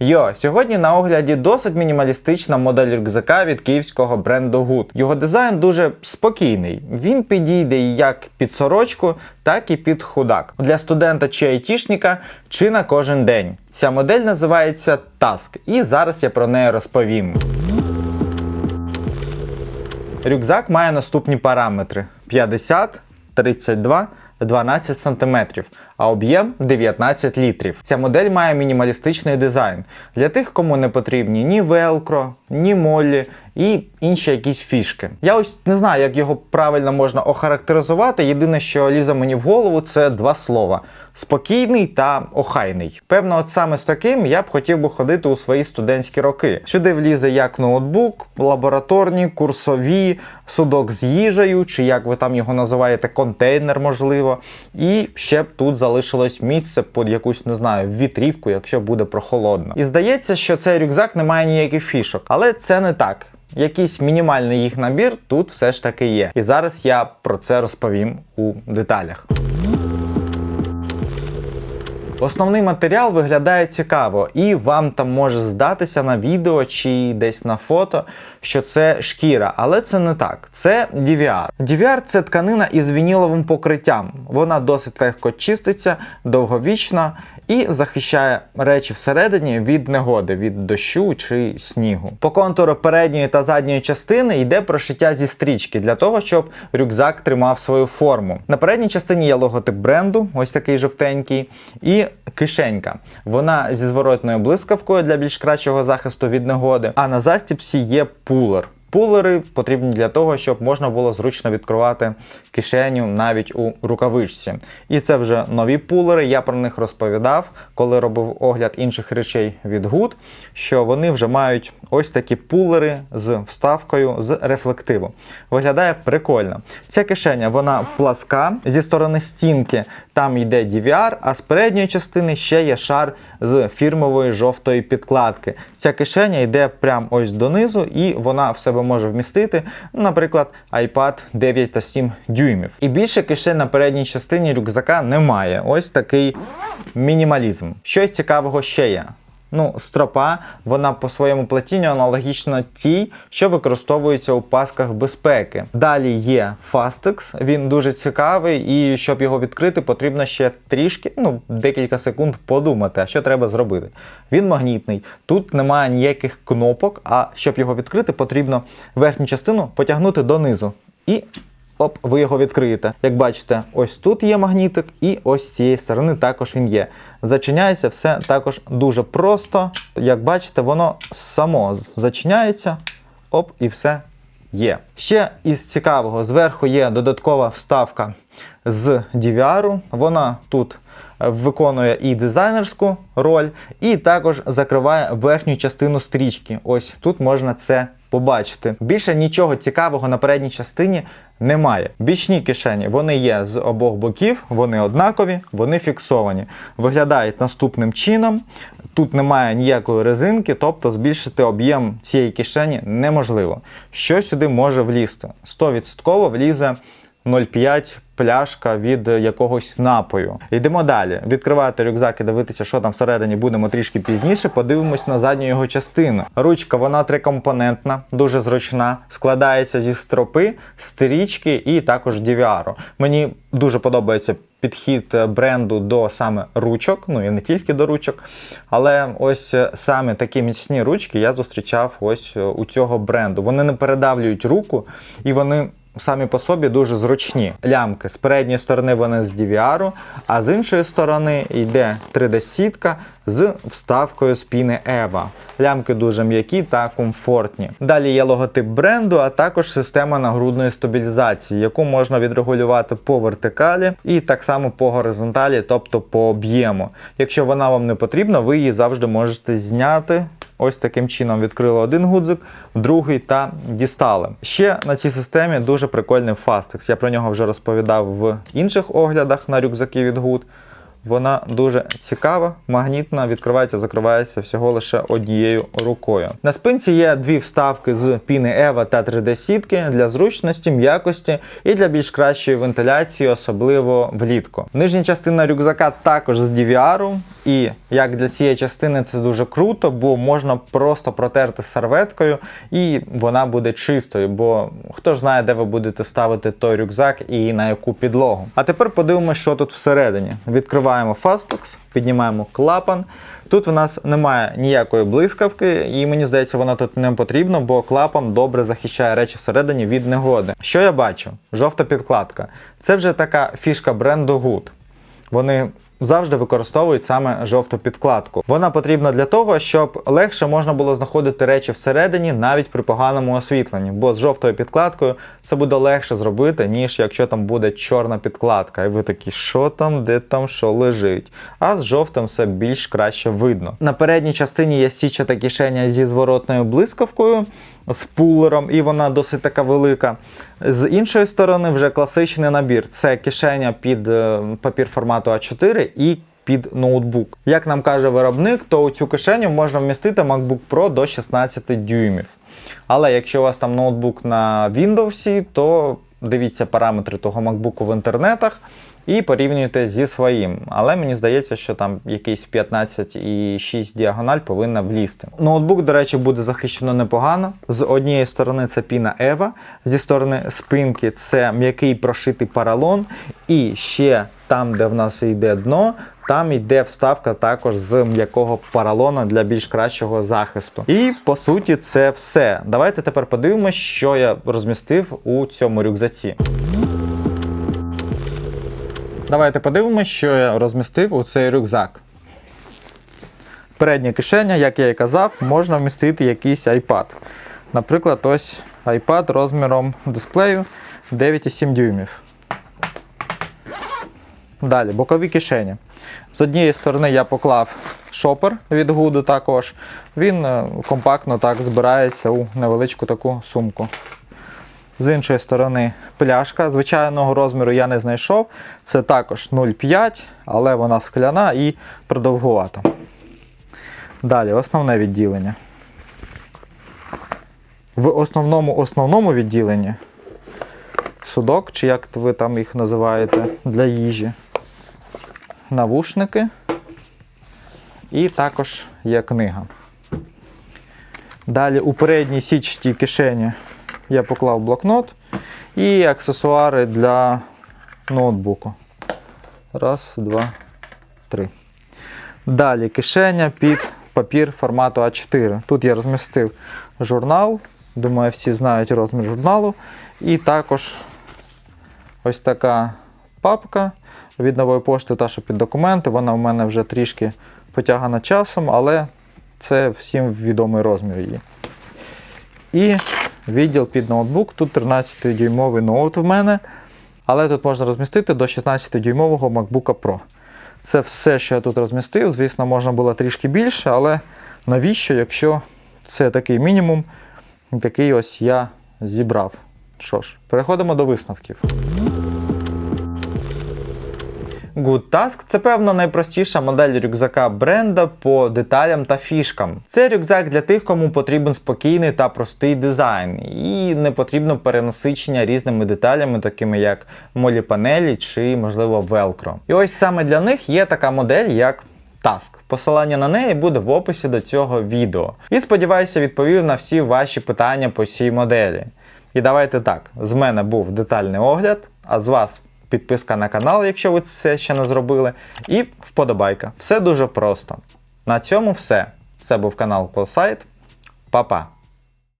Йо, сьогодні на огляді досить мінімалістична модель рюкзака від київського бренду Good. Його дизайн дуже спокійний. Він підійде як під сорочку, так і під худак. Для студента чи айтішника, чи на кожен день. Ця модель називається Task, і зараз я про неї розповім. Рюкзак має наступні параметри: 50, 32, 12 см, а об'єм 19 літрів. Ця модель має мінімалістичний дизайн для тих, кому не потрібні ні велкро, ні моллі і інші якісь фішки. Я ось не знаю, як його правильно можна охарактеризувати. Єдине, що лізе мені в голову, це два слова: спокійний та охайний. Певно, от саме з таким я б хотів би ходити у свої студентські роки. Сюди влізе як ноутбук, лабораторні, курсові, судок з їжею, чи як ви там його називаєте, контейнер, можливо. І ще б тут залишилось місце під якусь, не знаю, вітрівку, якщо буде прохолодно. І здається, що цей рюкзак не має ніяких фішок, але це не так. Якийсь мінімальний їх набір тут все ж таки є. І зараз я про це розповім у деталях. Основний матеріал виглядає цікаво, і вам там може здатися на відео чи десь на фото, що це шкіра, але це не так. Це DVR. DVR – це тканина із вініловим покриттям. Вона досить легко чиститься, довговічна і захищає речі всередині від негоди, від дощу чи снігу. По контуру передньої та задньої частини йде прошиття зі стрічки для того, щоб рюкзак тримав свою форму. На передній частині є логотип бренду, ось такий жовтенький, і кишенька. Вона зі зворотною блискавкою для більш кращого захисту від негоди. А на застіпсі є пулер. Пулери потрібні для того, щоб можна було зручно відкривати кишеню навіть у рукавичці. І це вже нові пулери. Я про них розповідав, коли робив огляд інших речей від Good, що вони вже мають ось такі пулери з вставкою з рефлективу. Виглядає прикольно. Ця кишеня вона пласка. Зі сторони стінки там йде DVR, а з передньої частини ще є шар з фірмової жовтої підкладки. Ця кишеня йде прямо ось донизу, і вона в себе може вмістити, наприклад, iPad 9 та 7 дюймів. І більше кишень на передній частині рюкзака немає. Ось такий мінімалізм. Щось цікавого ще є. Ну, стропа, вона по своєму плетінню аналогічна тій, що використовується у пасках безпеки. Далі є Fastex, він дуже цікавий, і щоб його відкрити, потрібно ще трішки, ну, декілька секунд подумати, що треба зробити. Він магнітний, тут немає ніяких кнопок, а щоб його відкрити, потрібно верхню частину потягнути донизу. І Оп, ви його відкриєте. Як бачите, ось тут є магнітик, і ось з цієї сторони також він є. Зачиняється все також дуже просто. Як бачите, воно само зачиняється, оп, і все є. Ще із цікавого, зверху є додаткова вставка з DVR. Вона тут виконує і дизайнерську роль, і також закриває верхню частину стрічки. Ось тут можна це побачити. Більше нічого цікавого на передній частині немає. Бічні кишені вони є з обох боків, вони однакові, вони фіксовані. Виглядають наступним чином. Тут немає ніякої резинки, тобто збільшити об'єм цієї кишені неможливо. Що сюди може влізти? 100% влізе 0,5 пляшка від якогось напою. Йдемо далі. Відкривати рюкзак і дивитися, що там всередині будемо трішки пізніше. Подивимось на задню його частину. Ручка вона трикомпонентна, дуже зручна, складається зі стропи, стрічки і також DVR. Мені дуже подобається. Підхід бренду до саме ручок, ну і не тільки до ручок, але ось саме такі міцні ручки я зустрічав ось у цього бренду. Вони не передавлюють руку і вони самі по собі дуже зручні. Лямки з передньої сторони вони з DVR, а з іншої сторони йде 3D-сітка з вставкою з піни EVA. Лямки дуже м'які та комфортні. Далі є логотип бренду, а також система нагрудної стабілізації, яку можна відрегулювати по вертикалі і так само по горизонталі, тобто по об'єму. Якщо вона вам не потрібна, ви її завжди можете зняти. Ось таким чином відкрили один гудзик, другий та дістали. Ще на цій системі дуже прикольний Fastex. Я про нього вже розповідав в інших оглядах на рюкзаки від Good. Вона дуже цікава, магнітна, відкривається, закривається всього лише однією рукою. На спинці є дві вставки з піни EVA та 3D-сітки для зручності, м'якості і для більш кращої вентиляції, особливо влітку. Нижня частина рюкзака також з DVR, І як для цієї частини це дуже круто, бо можна просто протерти серветкою і вона буде чистою. Бо хто ж знає, де ви будете ставити той рюкзак і на яку підлогу. А тепер подивимося, що тут всередині. Відкриваємо фастокс, піднімаємо клапан. Тут в нас немає ніякої блискавки, і мені здається, воно тут не потрібно, бо клапан добре захищає речі всередині від негоди. Що я бачу? Жовта підкладка. Це вже така фішка бренду Good. Вони завжди використовують саме жовту підкладку. Вона потрібна для того, щоб легше можна було знаходити речі всередині навіть при поганому освітленні. Бо з жовтою підкладкою це буде легше зробити, ніж якщо там буде чорна підкладка. І ви такі, що там, де там, що лежить. А з жовтим все більш краще видно. На передній частині є січата кишеня зі зворотною блискавкою. З пулером, і вона досить така велика. З іншої сторони, вже класичний набір. Це кишеня під е, папір формату А4 і під ноутбук. Як нам каже виробник, то у цю кишеню можна вмістити MacBook Pro до 16 дюймів. Але якщо у вас там ноутбук на Windows, то дивіться параметри того MacBook в інтернетах і порівнюйте зі своїм. Але мені здається, що там якийсь 15,6 діагональ повинна влізти. Ноутбук, до речі, буде захищено непогано. З однієї сторони це піна Ева, зі сторони спинки це м'який прошитий паралон. І ще там, де в нас йде дно, там йде вставка також з м'якого паралона для більш кращого захисту. І по суті, це все. Давайте тепер подивимося, що я розмістив у цьому рюкзаці. Давайте подивимося, що я розмістив у цей рюкзак. Передня кишеня, як я і казав, можна вмістити якийсь iPad. Наприклад, ось iPad розміром дисплею 9,7 дюймів. Далі, бокові кишені. З однієї сторони я поклав шопер від Гуду також. Він е, компактно так збирається у невеличку таку сумку. З іншої сторони пляшка. Звичайного розміру я не знайшов. Це також 0,5, але вона скляна і продовгувата. Далі, основне відділення. В основному основному відділенні судок, чи як ви там їх називаєте, для їжі. Навушники. І також є книга. Далі у передній січтій кишені я поклав блокнот і аксесуари для ноутбуку. Раз, два, три. Далі кишеня під папір формату А4. Тут я розмістив журнал. Думаю, всі знають розмір журналу. І також ось така папка від нової пошти, та що під документи. Вона в мене вже трішки потягана часом, але це всім відомий розмір її. І відділ під ноутбук. Тут 13-дюймовий ноут в мене. Але тут можна розмістити до 16-дюймового MacBook Pro. Це все, що я тут розмістив. Звісно, можна було трішки більше, але навіщо, якщо це такий мінімум, який ось я зібрав. Що ж, переходимо до висновків. Good Task це певно найпростіша модель рюкзака бренда по деталям та фішкам. Це рюкзак для тих, кому потрібен спокійний та простий дизайн, і не потрібно перенасичення різними деталями, такими як молі-панелі чи, можливо, велкро. І ось саме для них є така модель, як Task. Посилання на неї буде в описі до цього відео. І сподіваюся, відповів на всі ваші питання по цій моделі. І давайте так: з мене був детальний огляд, а з вас підписка на канал, якщо ви це ще не зробили, і вподобайка. Все дуже просто. На цьому все. Це був канал Клосайт. Па-па!